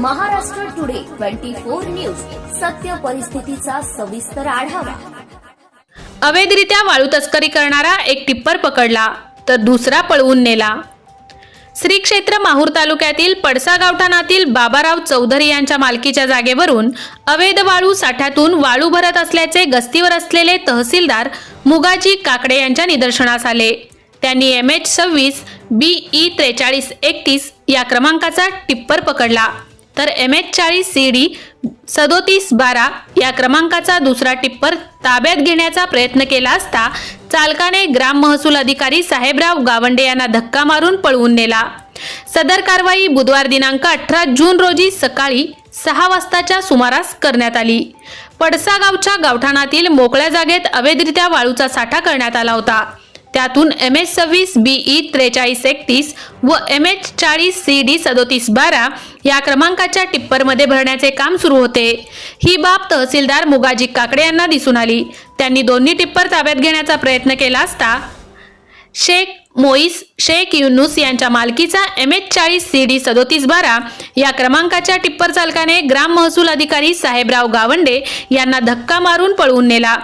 Twenty four news. सत्य परिस्थितीचा सविस्तर आढावा. अवैधरित्या वाळू तस्करी करणारा एक टिप्पर पकडला तर दुसरा पळवून नेला. श्री क्षेत्र माहूर तालुक्यातील पडसा गावठाणातील बाबाराव चौधरी यांच्या मालकीच्या जागेवरून अवैध वाळू साठ्यातून वाळू भरत असल्याचे गस्तीवर असलेले तहसीलदार मुगाजी काकडे यांच्या निदर्शनास आले. त्यांनी एम एच सव्वीस बी ई त्रेचाळीस एकतीस या क्रमांकाचा टिप्पर पकडला. तर एम एच चाळीस सी डी सदोतीस बारा या क्रमांकाचा दुसरा टिप्पर ताब्यात घेण्याचा प्रयत्न केला असता चालकाने ग्राम महसूल अधिकारी साहेबराव गावंडे यांना धक्का मारून पळवून नेला. सदर कारवाई बुधवार दिनांक अठरा जून रोजी सकाळी सहा वाजताच्या सुमारास करण्यात आली. पडसा गावच्या गावठाणातील मोकळ्या जागेत अवैधरित्या वाळूचा साठा करण्यात आला होता. त्यातून एम एच सव्वीस बीई त्रेचाळीस एकतीस व एम एच चाळीस सी डी सदोतीस बारा या क्रमांकाच्या टिप्परमध्ये भरण्याचे काम सुरू होते. ही बाब तहसीलदार मुगाजी काकडे यांना दिसून आली. त्यांनी दोन्ही टिप्पर ताब्यात घेण्याचा प्रयत्न केला असता शेख मोईस शेख युनुस यांच्या मालकीचा एम एच चाळीस सी डी सदोतीस बारा या क्रमांकाच्या टिप्पर चालकाने ग्राम महसूल अधिकारी साहेबराव गावंडे यांना धक्का मारून पळवून नेला.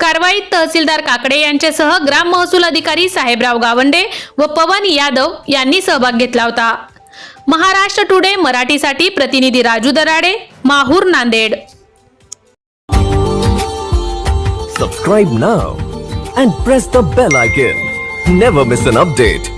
कारवाईत तहसीलदार काकडे यांच्यासह ग्राम महसूल अधिकारी साहेबराव गावंडे व पवन यादव यांनी सहभाग घेतला होता. महाराष्ट्र टुडे मराठीसाठी प्रतिनिधी Raju Darade Mahur Nanded. Subscribe now and press the bell icon never miss an update